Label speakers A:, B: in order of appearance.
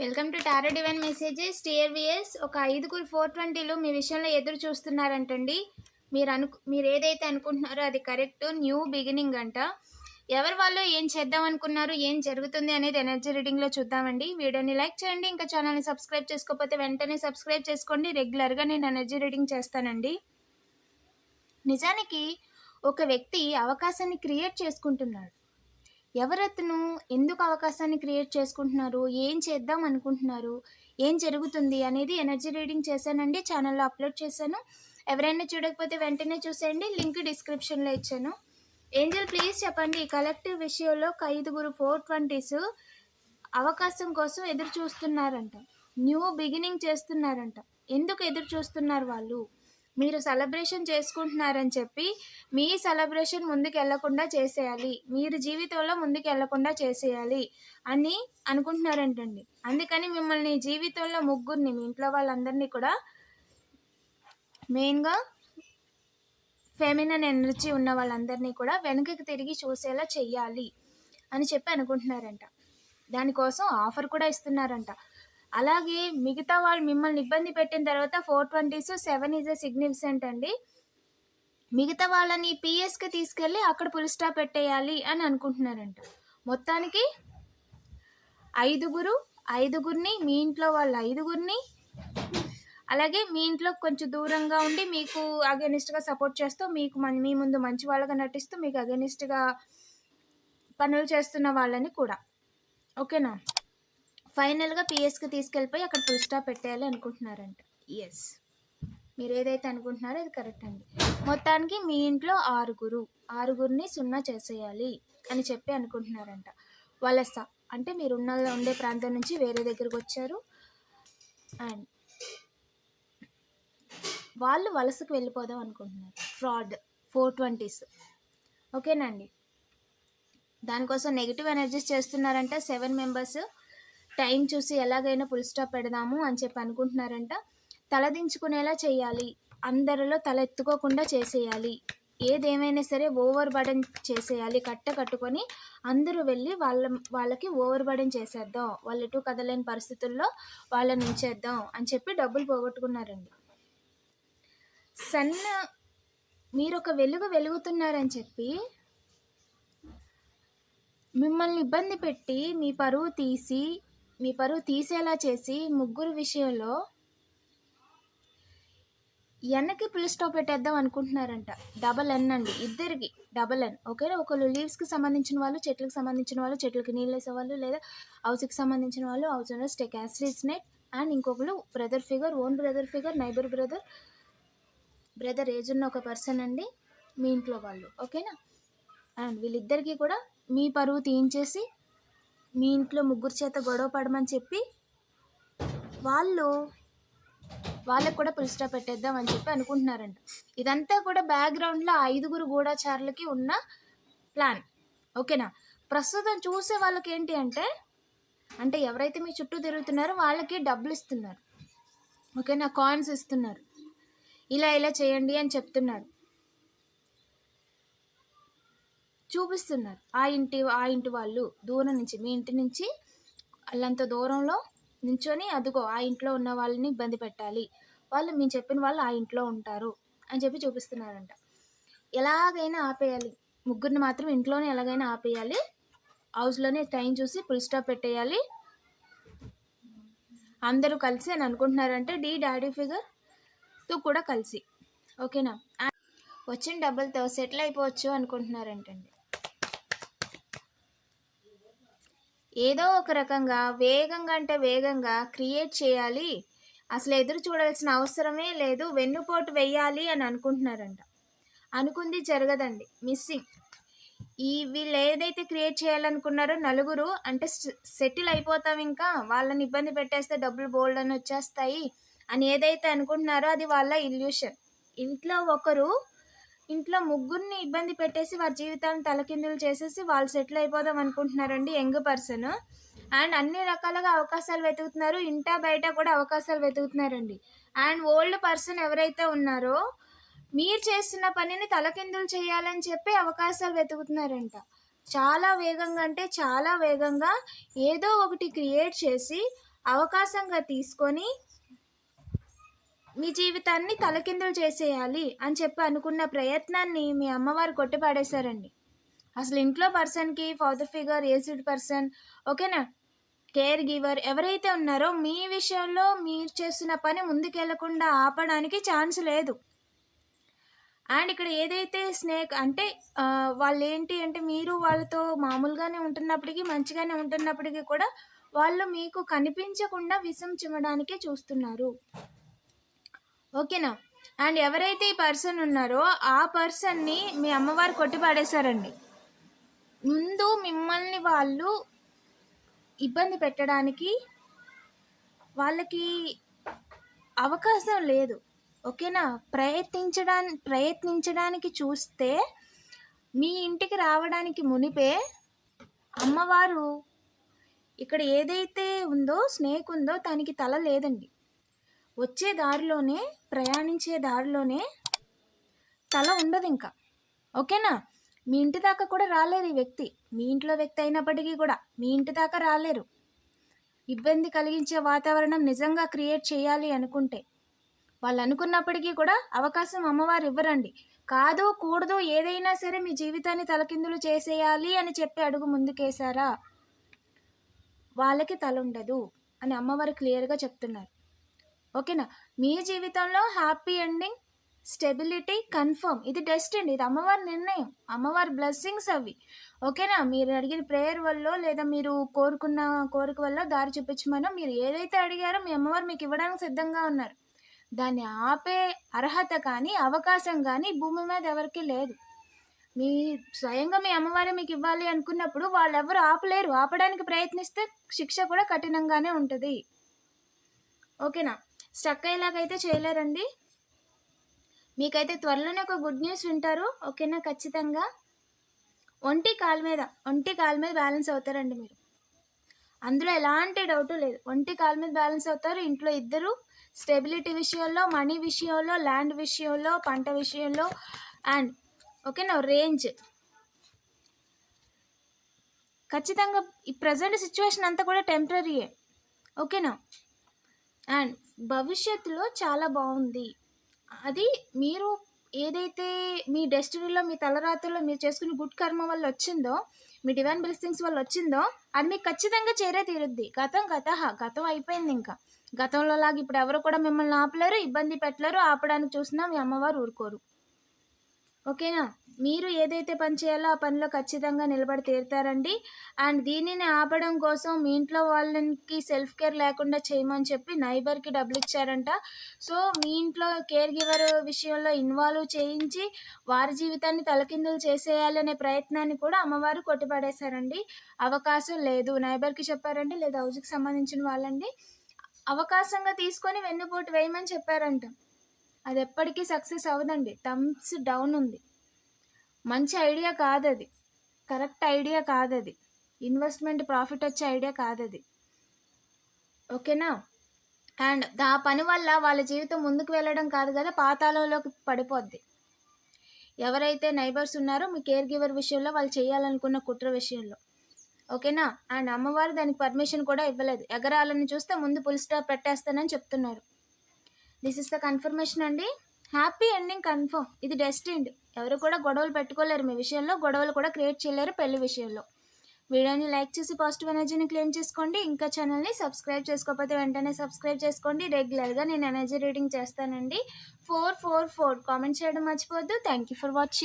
A: Welcome to tarot divine messages. టీఆర్విఎస్ ఒక ఐదుగురు four ట్వంటీలు మీ విషయంలో ఎదురు చూస్తున్నారంటండి. మీరు అను మీరు ఏదైతే అనుకుంటున్నారో అది కరెక్ట్ న్యూ బిగినింగ్ అంట. ఎవరి వాళ్ళు ఏం చేద్దాం అనుకున్నారు ఏం జరుగుతుంది అనేది ఎనర్జీ రీడింగ్లో చూద్దామండి. వీడియోని లైక్ చేయండి ఇంకా ఛానల్ని సబ్స్క్రైబ్ చేసుకోకపోతే వెంటనే సబ్స్క్రైబ్ చేసుకోండి. రెగ్యులర్గా నేను ఎనర్జీ రీడింగ్ చేస్తానండి. నిజానికి ఒక వ్యక్తి అవకాశాన్ని క్రియేట్ చేసుకుంటున్నాడు. ఎవరతను? ఎందుకు అవకాశాన్ని క్రియేట్ చేసుకుంటున్నారు? ఏం చేద్దాం అనుకుంటున్నారు? ఏం జరుగుతుంది? అనేది ఎనర్జీ రీడింగ్ చేశానండి. ఛానల్లో అప్లోడ్ చేశాను. ఎవరైనా చూడకపోతే వెంటనే చూసేయండి. లింక్ డిస్క్రిప్షన్లో ఇచ్చాను. ఏంజల్ ప్లీజ్ చెప్పండి. కలెక్టివ్ విషయంలో ఐదుగురు ఫోర్ ట్వంటీస్ అవకాశం కోసం ఎదురు చూస్తున్నారంట న్యూ బిగినింగ్ చేస్తున్నారంట. ఎందుకు ఎదురు చూస్తున్నారు వాళ్ళు? మీరు సెలబ్రేషన్ చేసుకుంటున్నారని చెప్పి మీ సెలబ్రేషన్ ముందుకు వెళ్ళకుండా చేసేయాలి. మీరు జీవితంలో ముందుకు వెళ్ళకుండా చేసేయాలి అని అనుకుంటున్నారంటండి. అందుకని మిమ్మల్ని జీవితంలో ముగ్గురిని మీ ఇంట్లో వాళ్ళందరినీ కూడా మెయిన్గా ఫెమినన్ ఎనర్జీ ఉన్న వాళ్ళందరినీ కూడా వెనుకకి తిరిగి చూసేలా చెయ్యాలి అని చెప్పి అనుకుంటున్నారంట. దానికోసం ఆఫర్ కూడా ఇస్తున్నారంట. అలాగే మిగతా వాళ్ళు మిమ్మల్ని ఇబ్బంది పెట్టిన తర్వాత four twenties seven is a significant అండి. మిగతా వాళ్ళని పిఎస్కి తీసుకెళ్ళి అక్కడ పులి స్టాప్ పెట్టేయాలి అని అనుకుంటున్నారంట. మొత్తానికి ఐదుగురు ఐదుగురిని మీ ఇంట్లో వాళ్ళ ఐదుగురిని అలాగే మీ ఇంట్లో కొంచెం దూరంగా ఉండి మీకు అగెనిస్ట్గా సపోర్ట్ చేస్తూ మీకు మన మీ ముందు మంచి వాళ్ళగా నటిస్తూ మీకు అగెనిస్ట్గా పనులు చేస్తున్న వాళ్ళని కూడా. ఓకేనా? ఫైనల్గా పిఎస్కి తీసుకెళ్ళిపోయి అక్కడ ఫుల్ స్టాప్ పెట్టేయాలి అనుకుంటున్నారంట. ఎస్ మీరు ఏదైతే అనుకుంటున్నారో అది కరెక్ట్ అండి. మొత్తానికి మీ ఇంట్లో ఆరుగురు ఆరుగురిని సున్నా చేసేయాలి అని చెప్పి అనుకుంటున్నారంట. వలస అంటే మీరు ఉన్న ఉండే ప్రాంతం నుంచి వేరే దగ్గరకు వచ్చారు. అండ్ వాళ్ళు వలసకు వెళ్ళిపోదాం అనుకుంటున్నారు. Fraud four twenties. ఓకేనండి దానికోసం నెగిటివ్ ఎనర్జీస్ చేస్తున్నారంట సెవెన్ మెంబర్స్. టైం చూసి ఎలాగైనా ఫుల్ స్టాప్ పెడదాము అని చెప్పి అనుకుంటున్నారంట. తలదించుకునేలా చేయాలి. అందరిలో తల ఎత్తుకోకుండా చేసేయాలి. ఏదేమైనా సరే ఓవర్ బర్డెన్ చేసేయాలి. కట్ట కట్టుకొని అందరూ వెళ్ళి వాళ్ళ వాళ్ళకి ఓవర్ బర్డెన్ చేసేద్దాం. వాళ్ళు ఎటు కదలేని పరిస్థితుల్లో వాళ్ళని ఉంచేద్దాం అని చెప్పి డబ్బులు పోగొట్టుకున్నారండి. సన్న మీరు ఒక వెలుగు వెలుగుతున్నారని చెప్పి మిమ్మల్ని ఇబ్బంది పెట్టి మీ పరువు తీసి మీ పరువు తీసేలా చేసి ముగ్గురు విషయంలో ఎన్నకి పులి స్టాప్ పెట్టేద్దాం అనుకుంటున్నారంట. డబల్ ఎన్ అండి. ఇద్దరికి డబల్ ఎన్ ఓకేనా? ఒకళ్ళు లీవ్స్కి సంబంధించిన వాళ్ళు చెట్లకు సంబంధించిన వాళ్ళు చెట్లకి నీళ్ళు వేసే వాళ్ళు లేదా హౌస్కి సంబంధించిన వాళ్ళు హౌస్ ఓనర్స్ టెక్ యాసిడ్స్ నెట్ అండ్ ఇంకొకరు brother figure own brother figure neighbour brother brother age ఉన్న ఒక పర్సన్ అండి. మీ ఇంట్లో వాళ్ళు. ఓకేనా? అండ్ వీళ్ళిద్దరికీ కూడా మీ పరువు తీయించేసి మీ ఇంట్లో ముగ్గురు చేత గొడవ పడమని చెప్పి వాళ్ళు వాళ్ళకు కూడా పులిస్టా పెట్టేద్దాం అని చెప్పి అనుకుంటున్నారంట. ఇదంతా కూడా బ్యాక్గ్రౌండ్లో ఐదుగురు గూఢచారులకి ఉన్న ప్లాన్ ఓకేనా? ప్రస్తుతం చూసే వాళ్ళకి ఏంటి అంటే అంటే ఎవరైతే మీ చుట్టూ తిరుగుతున్నారో వాళ్ళకి డబ్బులు ఇస్తున్నారు. ఓకేనా? కాయిన్స్ ఇస్తున్నారు. ఇలా ఇలా చేయండి అని చెప్తున్నారు. చూపిస్తున్నారు. ఆ ఇంటి ఆ ఇంటి వాళ్ళు దూరం నుంచి మీ ఇంటి నుంచి వాళ్ళంత దూరంలో నించొని అదిగో ఆ ఇంట్లో ఉన్న వాళ్ళని ఇబ్బంది పెట్టాలి. వాళ్ళు మేము చెప్పిన వాళ్ళు ఆ ఇంట్లో ఉంటారు అని చెప్పి చూపిస్తున్నారంట. ఎలాగైనా ఆపేయాలి. ముగ్గురిని మాత్రం ఇంట్లోనే ఎలాగైనా ఆపేయాలి. హౌస్లోనే టైం చూసి ఫుల్ స్టాప్ పెట్టేయాలి. అందరూ కలిసి అని అనుకుంటున్నారంటే డీ డాడీ ఫిగర్తో కూడా కలిసి. ఓకేనా? వచ్చిన డబ్బులతో సెటిల్ అయిపోవచ్చు అనుకుంటున్నారంటండి. ఏదో ఒక రకంగా వేగంగా అంటే వేగంగా క్రియేట్ చేయాలి. అసలు ఎదురు చూడాల్సిన అవసరమే లేదు. వెన్నుపోటు వెయ్యాలి అని అనుకుంటున్నారంట. అనుకుంది జరగదండి. మిస్సింగ్. ఈ వీళ్ళు ఏదైతే క్రియేట్ చేయాలనుకున్నారో నలుగురు అంటే సెటిల్ అయిపోతాం ఇంకా. వాళ్ళని ఇబ్బంది పెట్టేస్తే డబ్బులు బోల్డ్ అని వచ్చేస్తాయి అని ఏదైతే అనుకుంటున్నారో అది వాళ్ళ ఇల్యూషన్. ఇంట్లో ఒకరు ఇంట్లో ముగ్గురిని ఇబ్బంది పెట్టేసి వారి జీవితాలను తలకిందులు చేసేసి వాళ్ళు సెటిల్ అయిపోదాం అనుకుంటున్నారండి యంగ్ పర్సన్. అండ్ అన్ని రకాలుగా అవకాశాలు వెతుకుతున్నారు. ఇంటా బయట కూడా అవకాశాలు వెతుకుతున్నారండి. అండ్ ఓల్డ్ పర్సన్ ఎవరైతే ఉన్నారో మీరు చేస్తున్న పనిని తలకిందులు చేయాలని చెప్పి అవకాశాలు వెతుకుతున్నారంట. చాలా వేగంగా అంటే చాలా వేగంగా ఏదో ఒకటి క్రియేట్ చేసి అవకాశంగా తీసుకొని మీ జీవితాన్ని తలకిందులు చేసేయాలి అని చెప్పి అనుకున్న ప్రయత్నాన్ని మీ అమ్మవారు కొట్టిపాడేశారండి. అసలు ఇంట్లో పర్సన్కి ఫాదర్ ఫిగర్ ఏజ్డ్ పర్సన్ ఓకేనా? కేర్ గివర్ ఎవరైతే ఉన్నారో మీ విషయంలో మీరు చేస్తున్న పని ముందుకెళ్ళకుండా ఆపడానికి ఛాన్స్ లేదు. అండ్ ఇక్కడ ఏదైతే స్నేక్ అంటే వాళ్ళు ఏంటి అంటే మీరు వాళ్ళతో మామూలుగానే ఉంటున్నప్పటికీ మంచిగానే ఉంటున్నప్పటికీ కూడా వాళ్ళు మీకు కనిపించకుండా విషం చిమ్మడానికే చూస్తున్నారు. ఓకేనా? అండ్ ఎవరైతే ఈ పర్సన్ ఉన్నారో ఆ పర్సన్ని మీ అమ్మవారు కొట్టిపాడేశారండి. ముందు మిమ్మల్ని వాళ్ళు ఇబ్బంది పెట్టడానికి వాళ్ళకి అవకాశం లేదు. ఓకేనా? ప్రయత్నించడా ప్రయత్నించడానికి చూస్తే మీ ఇంటికి రావడానికి మునిపే అమ్మవారు ఇక్కడ ఏదైతే ఉందో స్నేక్ ఉందో దానికి తల లేదండి. వచ్చే దారిలోనే ప్రయాణించే దారిలోనే తల ఉండదు ఇంకా ఓకేనా? మీ ఇంటి దాకా కూడా రాలేరు ఈ వ్యక్తి. మీ ఇంట్లో వ్యక్తి అయినప్పటికీ కూడా మీ ఇంటి దాకా రాలేరు. ఇబ్బంది కలిగించే వాతావరణం నిజంగా క్రియేట్ చేయాలి అనుకుంటే. వాళ్ళు అనుకున్నప్పటికీ కూడా అవకాశం అమ్మవారు ఇవ్వరండి. కాదు కూడదు ఏదైనా సరే మీ జీవితాన్ని తలకిందులు చేసేయాలి అని చెప్పి అడుగు ముందుకేశారా? వాళ్ళకి తల ఉండదు అని అమ్మవారు క్లియర్గా చెప్తున్నారు. ఓకేనా? మీ జీవితంలో హ్యాపీ ఎండింగ్ స్టెబిలిటీ కన్ఫర్మ్. ఇది డెస్టిన్ ఇది అమ్మవారి నిర్ణయం. అమ్మవారి బ్లెస్సింగ్స్ అవి. ఓకేనా? మీరు అడిగిన ప్రేయర్ వల్ల లేదా మీరు కోరుకున్న కోరిక వల్ల దారి చూపించమనో మీరు ఏదైతే అడిగారో మీ అమ్మవారు మీకు ఇవ్వడానికి సిద్ధంగా ఉన్నారు. దాన్ని ఆపే అర్హత కానీ అవకాశం కానీ భూమి మీద ఎవరికీ లేదు. మీ స్వయంగా మీ అమ్మవారే మీకు ఇవ్వాలి అనుకున్నప్పుడు వాళ్ళు ఎవరు ఆపలేరు. ఆపడానికి ప్రయత్నిస్తే శిక్ష కూడా కఠినంగానే ఉంటుంది. ఓకేనా? స్టక్ అయ్యేలాగైతే చేయలేరండి. మీకైతే త్వరలోనే ఒక గుడ్ న్యూస్ వింటారు. ఓకేనా? ఖచ్చితంగా. ఒంటి కాలు మీద ఒంటి కాలు మీద బ్యాలెన్స్ అవుతారండి మీరు. అందులో ఎలాంటి డౌట్ లేదు. ఒంటి కాలు మీద బ్యాలెన్స్ అవుతారు. ఇంట్లో ఇద్దరు. స్టెబిలిటీ విషయంలో మనీ విషయంలో ల్యాండ్ విషయంలో పంట విషయంలో అండ్ ఓకేనా? రేంజ్. ఖచ్చితంగా ఈ ప్రజెంట్ సిచ్యువేషన్ అంతా కూడా టెంపరీయే. ఓకేనా? అండ్ భవిష్యత్తులో చాలా బాగుంది. అది మీరు ఏదైతే మీ డెస్టినీలో మీ తలరాత్రుల్లో మీరు చేసుకున్న గుడ్ కర్మ వల్ల వచ్చిందో మీ డివైన్ బ్లెస్సింగ్స్ వల్ల వచ్చిందో అది మీకు ఖచ్చితంగా చేరే తీరుద్ది. గతం గత గతం అయిపోయింది ఇంకా. గతంలో లాగా ఇప్పుడు ఎవరు కూడా మిమ్మల్ని ఆపలేరు ఇబ్బంది పెట్టలేరు ఆపడానికి చూసినా మీ అమ్మవారు ఊరుకోరు. ఓకేనా? మీరు ఏదైతే పని చేయాలో ఆ పనిలో ఖచ్చితంగా నిలబడి తీరుతారండి. అండ్ దీనిని ఆపడం కోసం మీ ఇంట్లో వాళ్ళకి సెల్ఫ్ కేర్ లేకుండా చేయమని చెప్పి నైబర్కి డబ్బులు ఇచ్చారంట. సో మీ ఇంట్లో కేర్ గివర్ విషయంలో ఇన్వాల్వ్ చేయించి వారి జీవితాన్ని తలకిందులు చేసేయాలనే ప్రయత్నాన్ని కూడా అమ్మవారు కొట్టిపడేశారండి. అవకాశం లేదు. నైబర్కి చెప్పారండి లేదా హౌస్కి సంబంధించిన వాళ్ళండి. అవకాశంగా తీసుకొని వెన్నుపోటు వేయమని చెప్పారంట. అది ఎప్పటికీ సక్సెస్ అవ్వదండి. థమ్స్ డౌన్ ఉంది. మంచి ఐడియా కాదు అది కరెక్ట్ ఐడియా కాదు అది ఇన్వెస్ట్మెంట్ ప్రాఫిట్ వచ్చే ఐడియా కాదు అది ఓకేనా? అండ్ ఆ పని వల్ల వాళ్ళ జీవితం ముందుకు వెళ్ళడం కాదు కదా పాతాళంలోకి పడిపోద్ది. ఎవరైతే నైబర్స్ ఉన్నారో మీ కేర్ గివర్ విషయంలో వాళ్ళు చేయాలనుకున్న కుట్ర విషయంలో. ఓకేనా? అండ్ అమ్మవారు దానికి పర్మిషన్ కూడా ఇవ్వలేదు. ఎగరాలని చూస్తే ముందు పుల్ స్టాప్ పెట్టేస్తానని చెప్తున్నారు. దిస్ ఇస్ ద కన్ఫర్మేషన్ అండి. Happy ending confirm. ఇది డెస్టిండ్. ఎవరు కూడా గొడవలు పెట్టుకోలేరు మీ విషయంలో గొడవలు కూడా క్రియేట్ చేయలేరు పెళ్ళి విషయంలో. వీడియోని లైక్ చేసి పాజిటివ్ ఎనర్జీని క్లెయిమ్ చేసుకోండి. ఇంకా ఛానల్ని సబ్స్క్రైబ్ చేసుకోకపోతే వెంటనే సబ్స్క్రైబ్ చేసుకోండి. రెగ్యులర్గా నేను ఎనర్జీ రీడింగ్ చేస్తానండి. Four four four. కామెంట్ చేయడం మర్చిపోవద్దు. Thank you for watching.